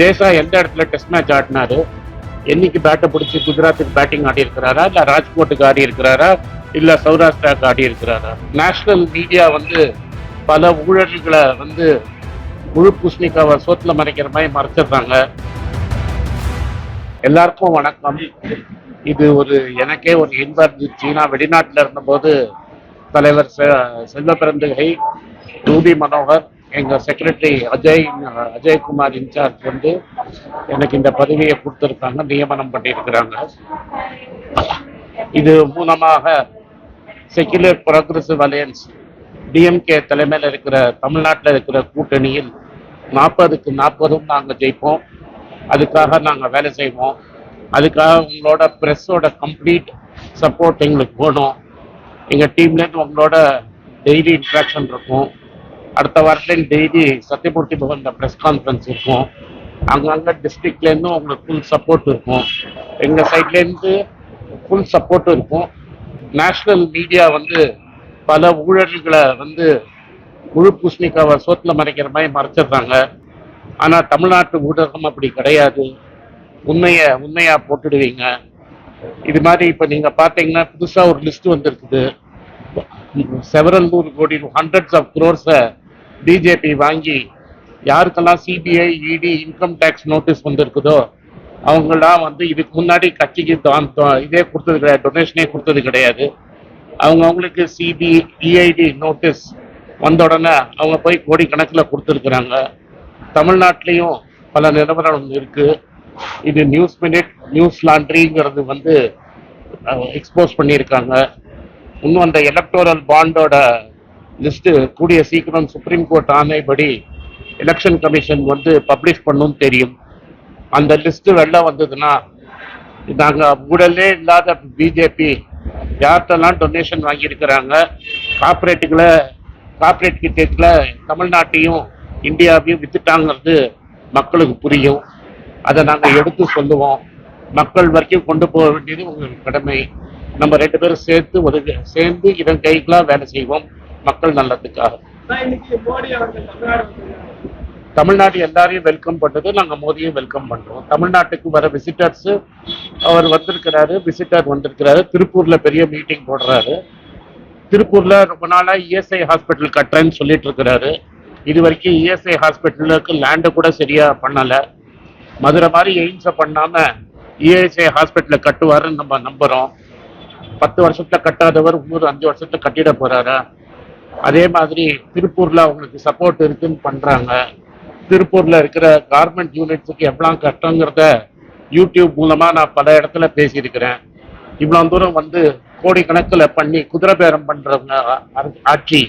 ஜேசா எந்த இடத்துல test match ஆடினாரு? என்னைக்கு பேட்டை பிடிச்சி குஜராத்துக்கு பேட்டிங் ஆடி இருக்கிறாரா இல்ல ராஜ்கோட்டுக்கு ஆடி இருக்கிறாரா இல்ல சௌராஷ்டிராவுக்கு ஆடி இருக்கிறாரா நேஷனல் மீடியா வந்து பல ஊழல்களை வந்து முழு பூசணிக்காவை சோத்துல மறைக்கிற மாதிரி மறைச்சிடுறாங்க. எல்லாருக்கும் வணக்கம். இது ஒரு எனக்கே ஒரு இன்பம். இருந்துச்சு நான் வெளிநாட்டுல இருந்தபோது தலைவர் செ- செல்வ பிறந்தகை ரூபி மனோகர் எங்கள் செக்ரட்டரி அஜய் அஜய்குமார் இன்சார்ஜ் வந்து எனக்கு இந்த பதவியை கொடுத்துருக்காங்க நியமனம் பண்ணியிருக்கிறாங்க. இது மூலமாக செக்யுலர் ப்ரோக்ரஸிவ் அலையன்ஸ் டிஎம்கே தலைமையில் இருக்கிற தமிழ்நாட்டில் இருக்கிற கூட்டணியில் நாற்பதுக்கு நாற்பதும் நாங்கள் ஜெயிப்போம். அதுக்காக நாங்கள் வேலை செய்வோம். அதுக்காக உங்களோட ப்ரெஸ்ஸோட கம்ப்ளீட் சப்போர்ட் எங்களுக்கு வேணும். எங்கள் டீம்லேருந்து உங்களோட டெய்லி இன்ட்ராக்ஷன் இருக்கும். அடுத்த வாரத்துலேருந்து டெய்லி சத்தியமூர்த்தி பவனில் ப்ரெஸ் கான்ஃபரன்ஸ் இருக்கும். அங்கங்கே டிஸ்ட்ரிக்ட்லேருந்தும் உங்களுக்கு ஃபுல் சப்போர்ட் இருக்கும். எங்கள் சைட்லேருந்து ஃபுல் சப்போர்ட் இருக்கும். நேஷ்னல் மீடியா வந்து பல ஊழல்களை வந்து முழு பூசணிக்காவை சோத்தில் மறைக்கிற மாதிரி மறைச்சிடுறாங்க. ஆனால் தமிழ்நாட்டு ஊடகம் அப்படி கிடையாது. உண்மைய உண்மையாக போட்டுடுவீங்க. இது மாதிரி இப்போ நீங்கள் பார்த்தீங்கன்னா புதுசாக ஒரு லிஸ்ட் வந்துருக்குது. செவரல் நூறு கோடி ஹண்ட்ரட்ஸ் ஆஃப் குரோர்ஸை பிஜேபி வாங்கி யாருக்கெல்லாம் சிபிஐ இடி இன்கம் டேக்ஸ் நோட்டீஸ் வந்திருக்குதோ அவங்களாம் வந்து இதுக்கு முன்னாடி கட்சிக்கு இதே கொடுத்தது கிடையாது டொனேஷனே கொடுத்தது கிடையாது. அவங்க அவங்களுக்கு சிபி இஐடி நோட்டீஸ் வந்த உடனே அவங்க போய் கோடிக்கணக்கில் கொடுத்துருக்குறாங்க. தமிழ்நாட்டிலையும் பல நிலவரம் இருக்கு. இது நியூஸ் மினிட் நியூஸ் லாண்ட்ரிங்கிறது வந்து எக்ஸ்போஸ் பண்ணியிருக்காங்க. இன்னும் அந்த எலக்டோரல் பாண்டோட லிஸ்ட்டு கூடிய சீக்கிரம் சுப்ரீம் கோர்ட் ஆணைப்படி எலெக்ஷன் கமிஷன் வந்து பப்ளிஷ் பண்ணும் தெரியும். அந்த லிஸ்ட்டு வெளில வந்ததுன்னா நாங்கள் ஊழலே இல்லாத பிஜேபி யார்கிட்டலாம் டொனேஷன் வாங்கியிருக்கிறாங்க கார்பரேட்டுகளை கார்பரேட் கிட்டேட்ல தமிழ்நாட்டையும் இந்தியாவையும் வித்துட்டாங்கிறது மக்களுக்கு புரியும். அதை நாங்கள் எடுத்து சொல்லுவோம். மக்கள் வரைக்கும் கொண்டு போக வேண்டியது உங்களுக்கு கடமை. நம்ம ரெண்டு பேரும் சேர்த்து உதவி சேர்ந்து இதன் கைக்கெல்லாம் வேலை செய்வோம். மக்கள் நல்லதுக்காக. தமிழ்நாடு எல்லாரையும் வெல்கம் பண்ணது நாங்க மோதியும் வெல்கம் பண்றோம். தமிழ்நாட்டுக்கு வர விசிட்டர்ஸ் அவர் வந்திருக்கிறாரு விசிட்டர் வந்திருக்கிறாரு. திருப்பூர்ல பெரிய மீட்டிங் போடுறாரு. திருப்பூர்ல ரொம்ப நாளா இஎஸ்ஐ ஹாஸ்பிட்டல் கட்டுறேன்னு சொல்லிட்டு இருக்கிறாரு. இது வரைக்கும் இஎஸ்ஐ ஹாஸ்பிட்டலுக்கு லேண்டு கூட சரியா பண்ணல. மதுரை மாதிரி எய்ம்ஸை பண்ணாம இஎஸ்ஐ ஹாஸ்பிட்டலை கட்டுவாருன்னு நம்ம நம்புறோம். பத்து வருஷத்துல கட்டாதவர் இன்னொரு அஞ்சு வருஷத்துல கட்டிட போறாரா? அதே மாதிரி திருப்பூர்ல அவங்களுக்கு சப்போர்ட் இருக்குன்னு பண்றாங்க. திருப்பூர்ல இருக்கிற கார்மெண்ட் யூனிட்ஸுக்கு எவ்வளவு கஷ்டங்கிறத யூடியூப் மூலமா நான் பல இடத்துல பேசியிருக்கிறேன். இவ்வளவு தூரம் வந்து கோடிக்கணக்கில் பண்ணி குதிரை பேரம் பண்றவங்க ஆட்சி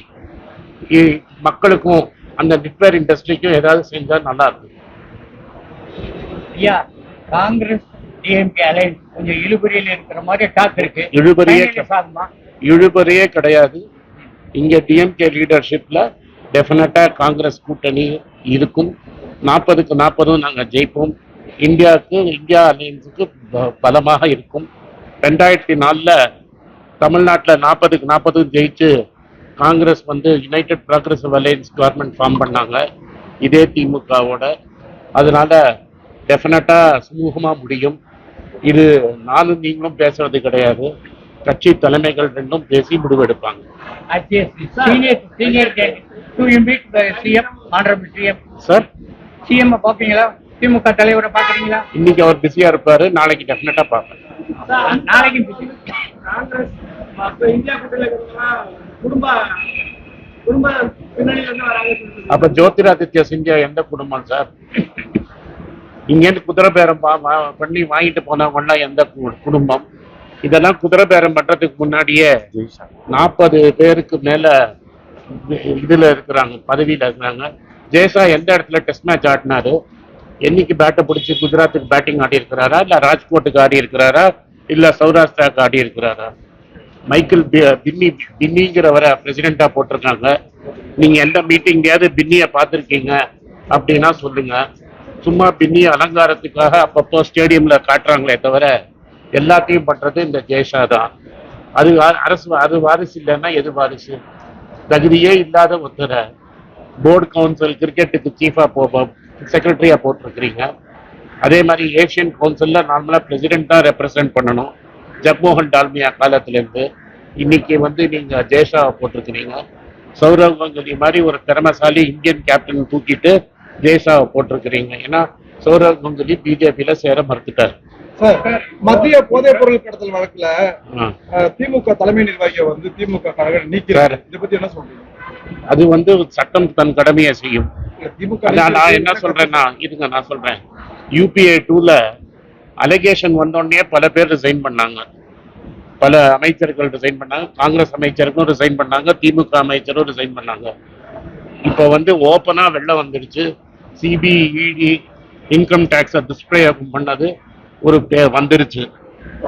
மக்களுக்கும் அந்த நிட்வேர் இண்டஸ்ட்ரிக்கும் ஏதாவது செஞ்சா நல்லா இருக்கும். ஐயா காங்கிரஸ் டிஎம்கே அலையன்ஸ் கொஞ்சம் இழுபறியில் இருக்கிற மாதிரி டாக் இருக்கு. இழுபறியே? இழுபறியே கிடையாது. இங்க டிஎம்கே லீடர்ஷிப்ல டெஃபினட்டா காங்கிரஸ் கூட்டணி இருக்கும். நாற்பதுக்கு நாற்பதும் நாங்க ஜெயிப்போம். இந்தியாவுக்கு இந்தியா அலையன்ஸுக்கு பலமாக இருக்கும். ரெண்டாயிரத்தி நாலுல தமிழ்நாட்டில் நாற்பதுக்கு நாற்பதும் ஜெயிச்சு காங்கிரஸ் வந்து united progressive alliance government form பண்ணாங்க. இதே திமுகவோட. அதனால டெஃபினட்டா சுமூகமா முடியும். இது நானும் நீங்களும் பேசுறது கிடையாது. கட்சி தலைமைகள் ரெண்டும் பேசி முடிவெடுப்பாங்க சார். சிஎம் பாப்பீங்களா திமுக தலைவரை பாக்குறீங்களா இன்னைக்கு அவர் பிஸியா இருப்பாரு. நாளைக்கு டெஃபினட்டா பார்ப்பேன். நாளைக்கு. காங்கிரஸ் இந்தியா குடும்ப குடும்ப பின்னணியில இருந்து வராங்க. சொல்லிட்டு அப்ப ஜோதிராதித்ய சிந்தியா எந்த குடும்பம் சார்? இங்கேருந்து குதிரை பேரம் பண்ணி வாங்கிட்டு போனவங்கலாம் எந்த குடும்பம்? இதெல்லாம் குதிரை பேரம் பண்றதுக்கு முன்னாடியே நாற்பது பேருக்கு மேல இது- இதுல இருக்கிறாங்க பதவியில இருக்கிறாங்க. ஜேசா எந்த இடத்துல டெஸ்ட் மேட்ச் ஆடினாரு? என்னைக்கு பேட்டை பிடிச்சி குஜராத்துக்கு பேட்டிங் ஆடி இருக்கிறாரா இல்ல ராஜ்கோட்டுக்கு ஆடி இருக்கிறாரா இல்ல சௌராஷ்டிராக்கு ஆடி இருக்கிறாரா மைக்கேல் பின்னி பின்னிங்கிறவரை பிரசிடென்டா போட்டிருக்காங்க. நீங்க எந்த மீட்டிங்லயாவது பின்னிய பார்த்திருக்கீங்க அப்படின்னா சொல்லுங்க. சும்மா பின்னி அலங்காரத்துக்காக அப்பப்போ ஸ்டேடியம்ல காட்டுறாங்களே தவிர எல்லாத்தையும் பண்றது இந்த ஜெய்ஷா தான். அது அரசு அது வாரிசு இல்லைன்னா எது வாரிசு? தகுதியே இல்லாத ஒருத்தரை போர்டு கவுன்சில் கிரிக்கெட்டுக்கு சீஃபா போ செக்ரட்டரியா போட்டிருக்கிறீங்க. அதே மாதிரி ஏஷியன் கவுன்சில்ல நார்மலா பிரசிடென்ட் தான் ரெப்ரசன்ட் பண்ணணும். ஜக்மோகன் டால்மியா காலத்திலேருந்து இன்னைக்கு வந்து நீங்க ஜெய்ஷாவை போட்டிருக்கிறீங்க. சௌரவ் கங்குலி மாதிரி ஒரு திறமைசாலி இந்தியன் கேப்டன் தூக்கிட்டு ஜெயஷாவை போட்டிருக்கிறீங்க. ஏன்னா சௌரவ் கங்குலி பிஜேபியில சேர மறுத்துட்டார். மத்திய போதைப் பொருள் கடத்தல் வழக்குல திமுக தலைமை நிர்வாகியை வந்து திமுக கழகம் நீக்கிறாரு இதை பத்தி என்ன சொல்றீங்க? அது வந்து சட்டம் தன் கடமையை செய்யும். திமுக நான் என்ன சொல்றேன்னா இருங்க நான் சொல்றேன். யூபிஐ டூல அலிகேஷன் வந்தோடனே பல பேர் ரிசைன் பண்ணாங்க. பல அமைச்சர்கள் ரிசைன் பண்ணாங்க. காங்கிரஸ் அமைச்சருக்கும் ரிசைன் பண்ணாங்க. திமுக அமைச்சரும் ரிசைன் பண்ணாங்க. இப்போ வந்து ஓப்பனா வெளில வந்துடுச்சு சிபிஇடி இன்கம் டேக்ஸை டிஸ்பிளே பண்ணது ஒரு பே- வந்துருச்சு.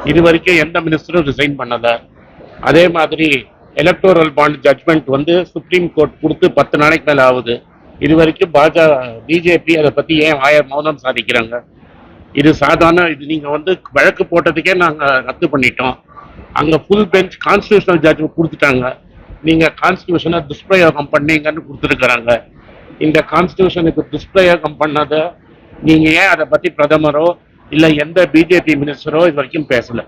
இது வரைக்கும் எந்த மினிஸ்டரும் ரிசைன் பண்ணலை. அதே மாதிரி எலக்டோரல் பாண்ட் ஜட்மெண்ட் வந்து சுப்ரீம் கோர்ட் கொடுத்து பத்து நாளைக்கு மேலே ஆகுது. இது வரைக்கும் பாஜக பிஜேபி அதை பற்றி ஏன் ஆய மௌனம் சாதிக்கிறாங்க? இது சாதாரண இது நீங்கள் வந்து வழக்கு போட்டதுக்கே நாங்கள் ரத்து பண்ணிட்டோம். அங்கே ஃபுல் பெஞ்ச் கான்ஸ்டியூஷனல் ஜட்ஜ் கொடுத்துட்டாங்க. நீங்கள் கான்ஸ்டியூஷனை துஷ்பிரயோகம் பண்ணீங்கன்னு கொடுத்துருக்குறாங்க. இந்த கான்ஸ்டியூஷனுக்கு துஷ்பிரயோகம் பண்ணதை நீங்க ஏன் அதை பத்தி பிரதமரோ இல்ல எந்த பிஜேபி மினிஸ்டரோ இது வரைக்கும் பேசல?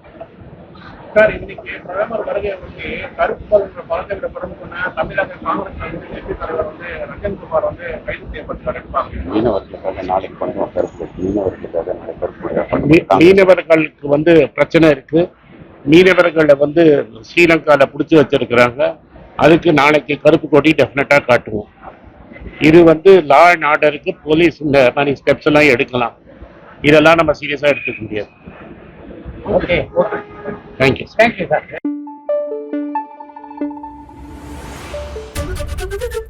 சார் இன்னைக்கு பிரதமர் வருகை வந்து கருப்பு பகுதியோட பலத்தை விடப்படும் சொன்ன தமிழக காங்கிரஸ் வந்து டெல்லி தலைவர் வந்து ரஞ்சன் குமார் வந்து கைது செய்யப்பட்டு இருப்பாங்க மீனவர்களுக்காக நாளைக்கு பண்ணுவோம் கருப்பு மீனவர்களுக்காக நாளைக்கு கருப்பு மீ- மீனவர்களுக்கு வந்து பிரச்சனை இருக்கு. மீனவர்களை வந்து ஸ்ரீலங்கால புடிச்சு வச்சிருக்கிறாங்க. அதுக்கு நாளைக்கு கருப்பு கொடி டெஃபினட்டா காட்டுவோம். இது வந்து லா அண்ட் ஆர்டருக்கு போலீஸ் இந்த மாதிரி ஸ்டெப்ஸ் எல்லாம் எடுக்கலாம் இதெல்லாம் நம்ம சீரியஸா எடுத்துக்க முடியாது. Thank you Thank you, sir. Thank you.